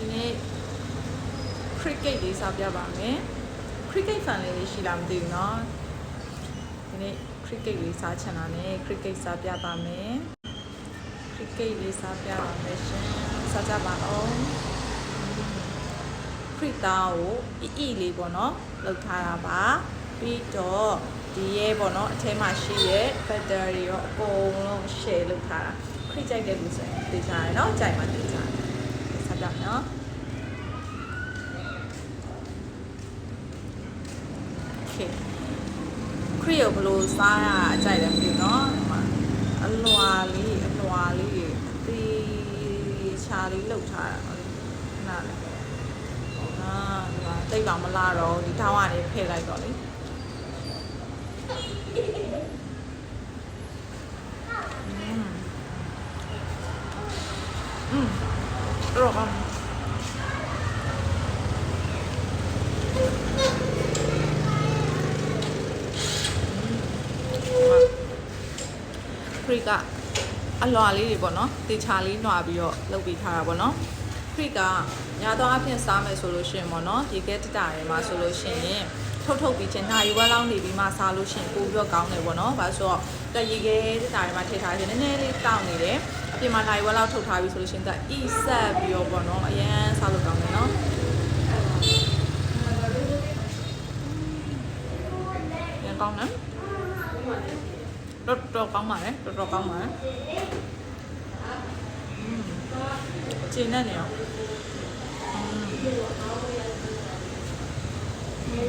ဒီနေ့ cricket လေးစားပြပါမယ် cricket fan လေးရှိလားမသိဘူးเนาะဒီနေ့ cricket လေးစားချင်တာ ਨੇ cricket စားပြပါမယ် cricket လေးစားပြပါမယ်ရှင်စားကြပါအောင်ခရစ်တာကိုအီအီလေးပေါ့နော်လောက်ထားတာပါပြီးတော့ဒီရဲ့ပေါ့နော်အထဲမှာရှိရဲ့ battery ရောအကုန်လုံး share လုပ်ထားတာခရစ်ကြိုက်တဲ့လူဆိုရင်သိကြရယ်နော်ကြိုက်မှသိကြတယ် စားကြမယ်နော် okay ခရီးကိုဘယ်လိုစားရအကြိုက်တယ်မသိဘူးเนาะဒီမှာအလွာလေးအလွာလေးအသေးချာလေးလှုပ်ထားတာဟုတ်နားလေအာဒီမှာတိတ်ကောင်မလာတော့ဒီထောင်းကနေဖယ်လိုက်တော့လေ တော့ကောင်းခရစ်ကအလွာလေးတွေပေါ့နော်တေချာလေးနှွာပြီးတော့လုပ်ပြီးထားတာပေါ့နော်ခရစ်ကညာတော့အဖြစ်စားမယ်ဆိုလို့ရှိရင်ပေါ့နော်ဒီကဲတတာတွေမှာဆိုလို့ရှိရင် ထုတ်ထုတ်ပြီးချင်းနိုင်ဝက်လောင်းနေပြီးမှစားလို့ရှိရင်ပိုပြီးတော့ကောင်းတယ်ပေါ့နော်ဘာလို့ဆိုတော့တရေကဲတတာတွေမှာထည့်ထားရင်နည်းနည်းလေးတောင့်နေတယ်အပြင်မှာနိုင်ဝက်လောက်ထုတ်ထားပြီးဆိုလို့ရှိရင်ကအီဆက်ပြီးတော့ပေါ့နော်အရန်စားလို့ကောင်းတယ်နော်ရန်ကောင်းနော်တော်တော်ကောင်းပါလေတော်တော်ကောင်းပါလေကျင်းနေနေ ရော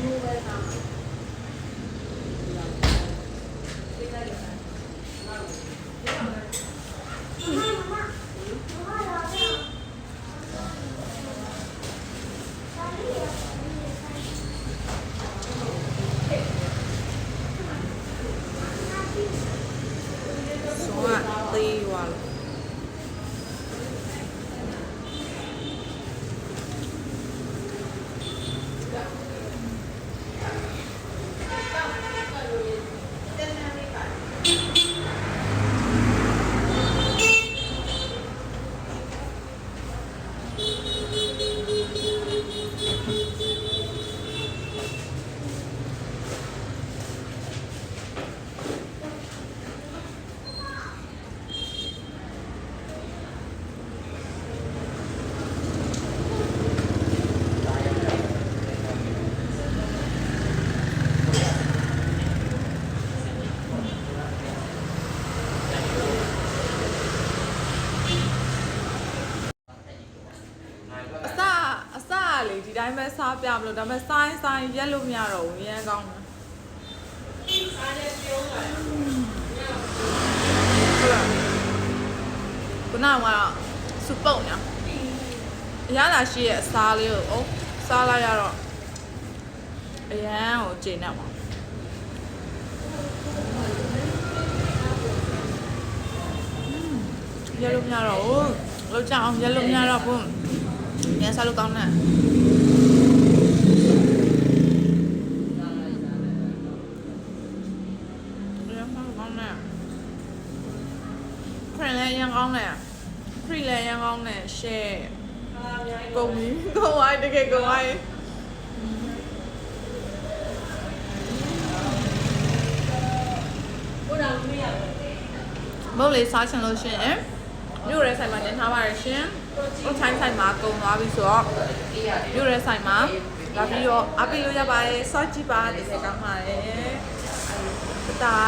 ဆိုကသေးသွားလို့အစအစ လေဒီတိုင်းပဲစားပြမလို့ဒါပေမဲ့ဆိုင်းဆိုင်းရက်လို့မရတော့ဘူးရမ်းကောင်းတယ်ခုနကတော့စူပုတ်ညာအရသာရှိရဲ့အစားလေးကိုအိုးစားလိုက်ရတော့အရန်ကိုကျဉ်နေပါရက်လို့မရတော့ဘူးလောက်ကြအောင်ရက်လို့မရတော့ဘူး ရန်စားလို့ကောင်းတယ်ရန်စားလို့ကောင်းတယ်ခရင်လည်းရန်ကောင်းတယ်ခရီလည်းရန်ကောင်း တယ်ရှယ်ကုန်ပြီကုန်သွားတကယ်ကုန်သွားမဟုတ်လေစားချင်လို့ရှိရင်မြို့ရဲဆိုင်မှာတင်ထားပါရရှင်။ဟိုဆိုင်ဆိုင်မှာကုန်သွားပြီဆိုတော့မြို့ရဲဆိုင်မှာလာပြီးတော့အပေးလို့ရပါတယ်။စော့ကြည့်ပါတကယ်ကောင်းပါတယ်။တတာ